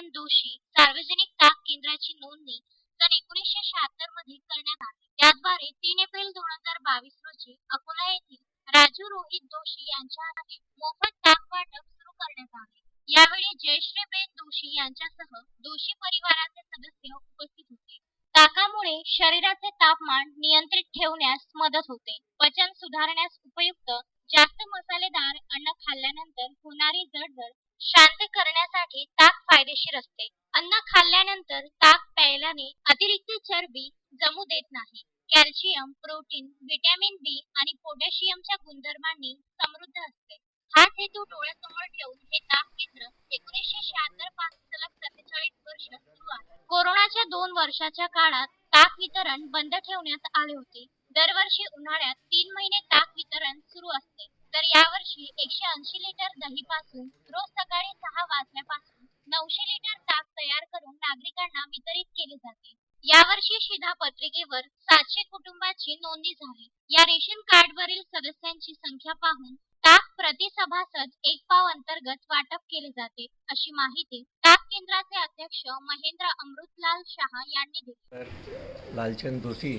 लालचंद दोशी सार्वजनिक ताक केंद्राची नोंदणी सन एकोणीसशे शहात्तरमध्ये करण्यात आली. त्याद्वारे तीन एप्रिल दोन हजार बावीस रोजी अकोला येथील राजू रोहित दोशी यांच्या हस्ते मोफत ताक वाटप सुरू करण्यात आले. यावेळी जयश्रीबेन दोशी यांच्यासह दोशी परिवाराचे सदस्य उपस्थित होते. ताकामुळे शरीराचे तापमान नियंत्रित ठेवण्यास मदत होते. पचन सुधारण्यास उपयुक्त जास्त मसालेदार अन्न खाल्ल्यानंतर होणारी जडजड शांत करण्यासाठी ताक फायदेशीर असते. अन्न खाल्ल्यानंतर ताक प्यायल्याने अतिरिक्त चरबी जमू देत नाही. कॅल्शियम प्रोटीन व्हिटॅमिन बी आणि पोटॅशियमच्या गुणधर्मांनी समृद्ध असते. हाच हेतू डोळ्यासमोर ठेवून हे ताक केंद्र एकोणीसशे शहात्तरपासून सलग सत्तेचाळीस वर्ष सुरू आहे. कोरोनाच्या दोन वर्षाच्या काळात ताक वितरण बंद ठेवण्यात आले होते. दरवर्षी उन्हाळ्यात तीन महिने ताक वितरण सुरू असते. तर यावर्षी एकशे ऐंशी लिटर दही पासून रोज सकाळी सहा वाजल्यापासून नऊशे लिटर ताक तयार करून नागरिकांना वितरित केले जाते. यावर्षी शिधापत्रिकेवर सातशे कुटुंबाची नोंदणी झाली. या रेशन कार्डवरील सदस्यांची संख्या पाहून ताक प्रति सभासद एक पाव अंतर्गत वाटप केले जाते अशी माहिती ताक केंद्राचे अध्यक्ष महेंद्र अमृतलाल शहा यांनी दिली. लालचंद दोशी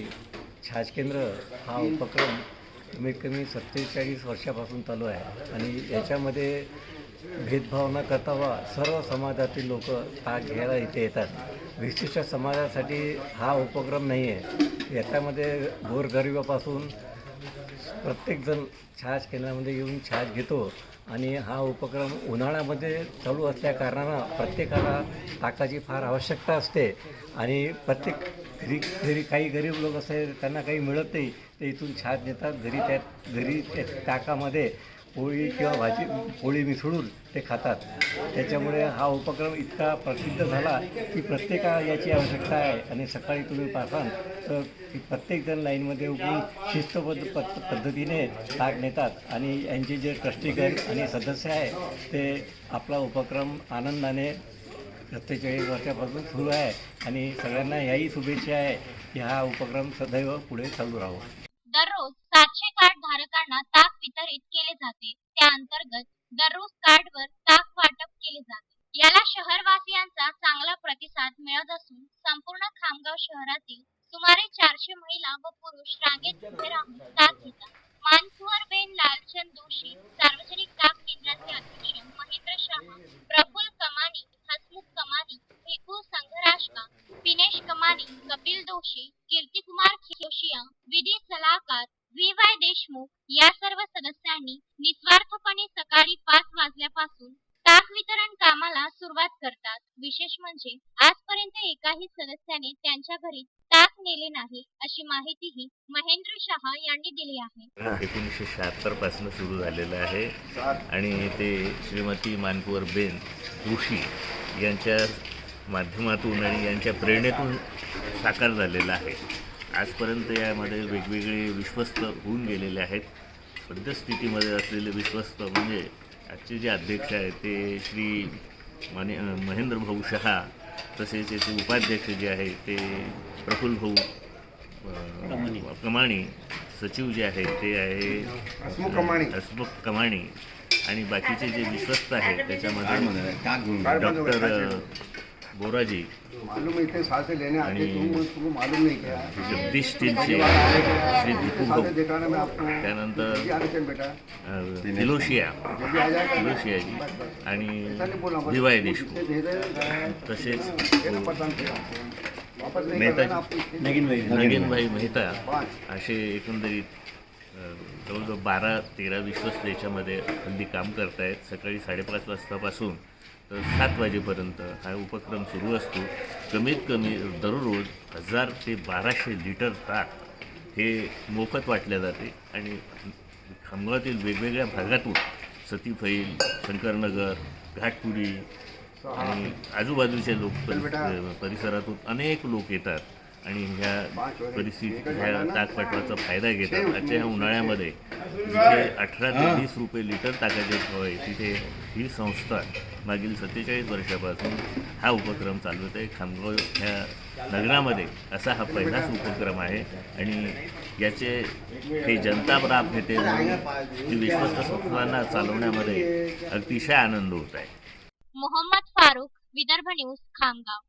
छाछ केंद्र हा उपक्रम कमीत कमी सत्तेचाळीस वर्षापासून चालू आहे. आणि याच्यामध्ये भेदभाव न करता वा सर्व समाजातील लोक ताक घ्यायला इथे येतात. विशिष्ट समाजासाठी हा उपक्रम नाही आहे. याच्यामध्ये गोरगरिबापासून प्रत्येकजण छाछ केंद्रामध्ये येऊन छाछ घेतो. आणि हा उपक्रम उन्हाळ्यामध्ये चालू असल्या कारणानं प्रत्येकाला ताकाची फार आवश्यकता असते. आणि प्रत्येक घरी घरी काही गरीब लोक असे त्यांना काही मिळत नाही ते इथून छात देतात घरी त्या घरी त्या ताकामध्ये पोळी किंवा भाजी पोळी मिसळून ते खातात. त्याच्यामुळे हा उपक्रम इतका प्रसिद्ध झाला की प्रत्येका याची आवश्यकता आहे. आणि सकाळी तुम्ही पाहाल तर की प्रत्येकजण लाईनमध्ये उभून शिस्तबद्ध पद्ध पद्धतीने ताक नेतात. आणि यांचे जे ट्रस्टीगण आणि सदस्य आहे ते आपला उपक्रम आनंदाने सत्तेचाळीस वर्षापासून सुरू आहे आणि सगळ्यांना याही शुभेच्छा आहे की हा उपक्रम सदैव पुढे चालू राहो दररोज सातशे कार्ड धारकांना ताक वितरित केले जाते. त्या अंतर्गत दररोज कार्डवर ताक वाटप केले जाते. याला शहरवासियांचा चांगला प्रतिसाद मिळत असून संपूर्ण खामगाव शहरातील सुमारे चारशे महिला व पुरुष रांगेत उभे राहून ताक घेतात. मानकुवर बेन लालचंद जोशी सार्वजनिक ताक केंद्राचे अध्यक्ष महेंद्र शहा जोशी दोशी कीर्तिकुमार जोशिया विधी सलाहकार व्ही. वाय. देशमुख या सर्व सदस्यांनी निस्वार्थपणे सकाळी पाच वाजल्यापासून ताक वितरण कामाला सुरुवात करतात. विशेष म्हणजे आजपर्यंत एकाही सदस्याने त्यांच्या घरी ताक नेले नाही अशी माहितीही महेंद्र शहा यांनी दिली आहे. एकोणीसशे शहात्तरपासून सुरू झालेलं आहे आणि ते श्रीमती मानकुवर बेन जोशी यांच्या माध्यमातून आणि यांच्या प्रेरणेतून साकार झालेलं आहे. आजपर्यंत यामध्ये वेगवेगळे विश्वस्त होऊन गेलेले आहेत. सद्यस्थितीमध्ये असलेले विश्वस्त म्हणजे आजचे जे अध्यक्ष आहेत ते श्री मने महेंद्र भाऊ शहा तसेच याचे उपाध्यक्ष जे आहे ते प्रफुल्ल भाऊ कमाणी सचिव जे आहेत ते आहे हसमुख कमाणी. आणि बाकीचे जे विश्वस्त आहेत त्याच्यामध्ये डॉक्टर बोराजी. मालूम है इतने साल से लेने आते आणि- तुम तुमको मालूम नहीं क्या जगदीश स्टीलचे श्री दीपू त्यानंतर आ जाएगा तिलोशियाजी आणि ऐसा नहीं बोलना डी वाय देशमुख. तसेच मेहता नगीनभाई मेहता. पाँच. असे एकंदरीत जवळजवळ बारा तेरा विश्वस्त याच्यामध्ये हल्ली काम करतायत. सकाळी साडेपाच वाजतापासून सात वाजेपर्यंत हा उपक्रम सुरू असतो. कमीत कमी दररोज हजार ते बाराशे लिटर ताक हे मोफत वाटल्या जाते आणि खामगावातील वेगवेगळ्या भागातून सतीफैल शंकरनगर घाटपुरी आणि आजूबाजूचे लोक परि- परिसरातून अनेक लोक येतात. आणि ह्या परिस्थितीत ह्या ताकपाटवाचा फायदा घेतात. आजच्या ह्या उन्हाळ्यामध्ये जिथे अठरा ते वीस रुपये लिटर ताकाचे भाव आहे तिथे ही संस्था मागील सत्तेचाळीस वर्षापासून हा उपक्रम चालवत आहे. खामगाव ह्या नगरामध्ये असा हा पहिलाच उपक्रम आहे आणि याचे हे जनता लाभ घेते म्हणून ही विश्वस्त संस्थांना चालवण्यामध्ये अतिशय आनंद होत आहे. मोहम्मद फारूक विदर्भ न्यूज खामगाव.